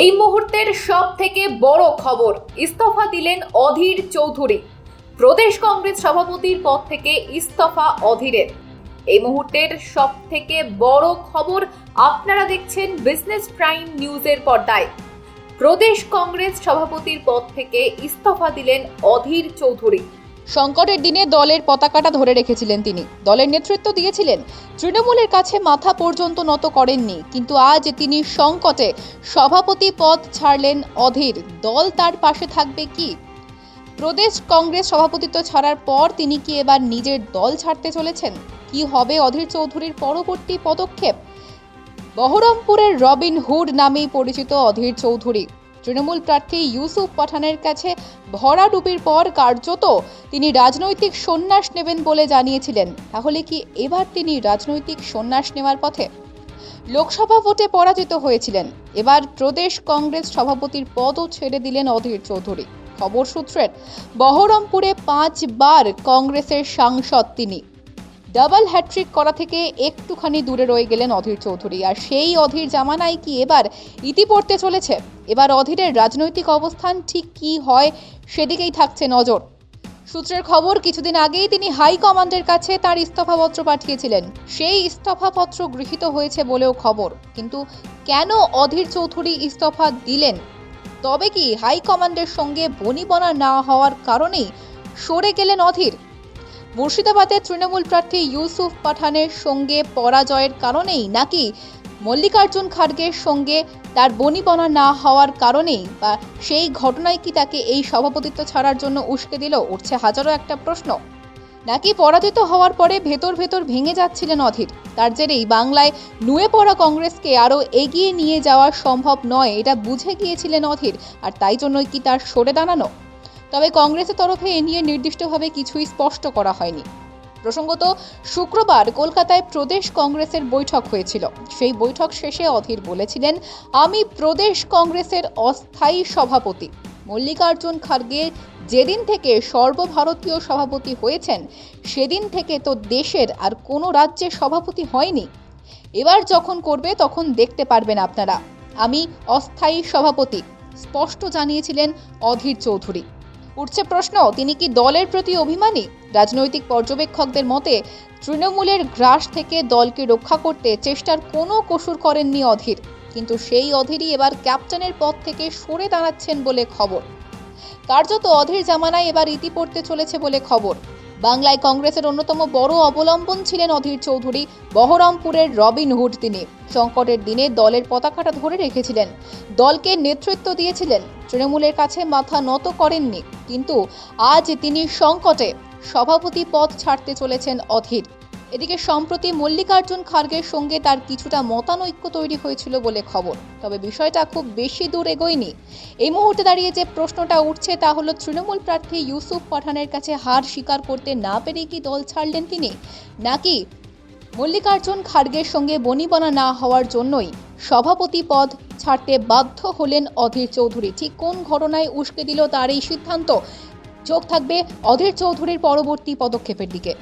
এই মুহূর্তের সব থেকে বড় খবর ইস্তফা দিলেন অধীর চৌধুরী। প্রদেশ কংগ্রেস সভাপতির পদ থেকে ইস্তফা অধীরের। এই মুহূর্তের সব থেকে বড় খবর আপনারা দেখছেন বিজনেস প্রাইম নিউজের পর্দায়। প্রদেশ কংগ্রেস সভাপতির পদ থেকে ইস্তফা দিলেন অধীর চৌধুরী। সংকটের দিনে দলের পতাকাটা ধরে রেখেছিলেন তিনি। দলের নেতৃত্ব দিয়েছিলেন। তৃণমূলের কাছে মাথা পর্যন্ত নত করেননি। কিন্তু আজ তিনি সংকটে সভাপতি পদ ছাড়লেন অধীর। দল তার পাশে থাকবে কি? প্রদেশ কংগ্রেস সভাপতিত্ব ছাড়ার পর তিনি কি এবার নিজের দল ছাড়তে চলেছেন? কি হবে অধীর চৌধুরীর পরবর্তী পদক্ষেপ? বহরমপুরের রবিন হুড নামেই পরিচিত অধীর চৌধুরী। তৃণমূল প্রার্থী ইউসুফ পাঠানের কাছে ভরাডুবির পর কার্যত তিনি রাজনৈতিক সন্ন্যাস নেবেন বলে জানিয়েছিলেন। তাহলে কি এবার তিনি রাজনৈতিক সন্ন্যাস নেওয়ার পথে? লোকসভা ভোটে পরাজিত হয়েছিলেন। এবার প্রদেশ কংগ্রেস সভাপতির পদও ছেড়ে দিলেন অধীর চৌধুরী। খবর সূত্রের, বহরমপুরে পাঁচবার কংগ্রেসের সাংসদ তিনি। ডাবল হ্যাট্রিক করা থেকে একটুখানি দূরে রয়ে গেলেন অধীর চৌধুরী। আর সেই অধীর জামানায় কি এবার ইতি পড়তে চলেছে? এবার অধীরের রাজনৈতিক অবস্থান ঠিক কি হয় সেদিকেই থাকছে নজর। সূত্রের খবর, কিছুদিন আগেই তিনি হাই কমান্ডের কাছে তার ইস্তফাপত্র পাঠিয়েছিলেন। সেই ইস্তফাপত্র গৃহীত হয়েছে বলেও খবর। কিন্তু কেন অধীর চৌধুরী ইস্তফা দিলেন? তবে কি হাই কমান্ডের সঙ্গে বনিবনা না হওয়ার কারণেই সরে গেলেন অধীর? মুর্শিদাবাদের তৃণমূল প্রার্থী ইউসুফ পাঠানের সঙ্গে পরাজয়ের কারণেই নাকি মল্লিকার্জুন খাড়গের সঙ্গে তার বনিবনা না হওয়ার কারণেই বা সেই ঘটনায় কি তাকে এই সভাপতিত্ব ছাড়ার জন্য উস্কে দিল, উঠছে হাজারো একটা প্রশ্ন। নাকি পরাজিত হওয়ার পরে ভেতর ভেতর ভেঙে যাচ্ছিলেন অধীর? তার জেরেই বাংলায় নুয়ে পড়া কংগ্রেসকে আরও এগিয়ে নিয়ে যাওয়া সম্ভব নয়, এটা বুঝে গিয়েছিলেন অধীর, আর তাই জন্যই কি তার সরে দাঁড়ানো? তবে কংগ্রেসের তরফে এ নিয়ে নির্দিষ্টভাবে কিছুই স্পষ্ট করা হয়নি। প্রসঙ্গত, শুক্রবার কলকাতায় প্রদেশ কংগ্রেসের বৈঠক হয়েছিল। সেই বৈঠক শেষে অধীর বলেছিলেন, আমি প্রদেশ কংগ্রেসের অস্থায়ী সভাপতি। মল্লিকার্জুন খার্গে যেদিন থেকে সর্বভারতীয় সভাপতি হয়েছেন, সেদিন থেকে তো দেশের আর কোনো রাজ্যের সভাপতি হয়নি। এবার যখন করবে, তখন দেখতে পারবেন আপনারা। আমি অস্থায়ী সভাপতি। স্পষ্ট জানিয়েছিলেন অধীর চৌধুরী। উঠছে প্রশ্ন, তিনি কি দলের প্রতি অভিমানী? রাজনৈতিক পর্যবেক্ষকদের মতে, তৃণমূলের গ্রাস থেকে দলকে রক্ষা করতে চেষ্টার কোনো কসুর করেননি অধীর। কিন্তু সেই অধীরই এবার ক্যাপ্টেনের পদ থেকে সরে দাঁড়াচ্ছেন বলে খবর। কার্যত অধীর জামানায় এবার ইতি পড়তে চলেছে বলে খবর। বাংলায় কংগ্রেসের অন্যতম বড় অবলম্বন ছিলেন অধীর চৌধুরী, বহরমপুরের রবিনহুড তিনি। সংকটের দিনে দলের পতাকাটা ধরে রেখেছিলেন। দলকে নেতৃত্ব দিয়েছিলেন। তৃণমূলের কাছে মাথা নত করেননি। কিন্তু আজ তিনি সংকটে সভাপতি পদ ছাড়তে চলেছেন অধীর। এদিকে সম্প্রতি মল্লিকার্জুন খার্গের সঙ্গে তার কিছুটা মতানৈক্য তৈরি হয়েছিল বলে খবর। তবে বিষয়টা খুব বেশি দূর এগোয়নি। এই মুহূর্তে দাঁড়িয়ে যে প্রশ্নটা উঠছে তা হলো, তৃণমূল প্রার্থী ইউসুফ পাঠানের কাছে হার স্বীকার করতে না পেরে কি দল ছাড়লেন তিনি? নাকি মল্লিকার্জুন খার্গের সঙ্গে বনিবনা না হওয়ার জন্যই সভাপতি পদ ছাড়তে বাধ্য হলেন অধীর চৌধুরী? ঠিক কোন ঘটনায় উস্কে দিল তার এই সিদ্ধান্ত? চোখ থাকবে অধীর চৌধুরীর পরবর্তী পদক্ষেপের দিকে।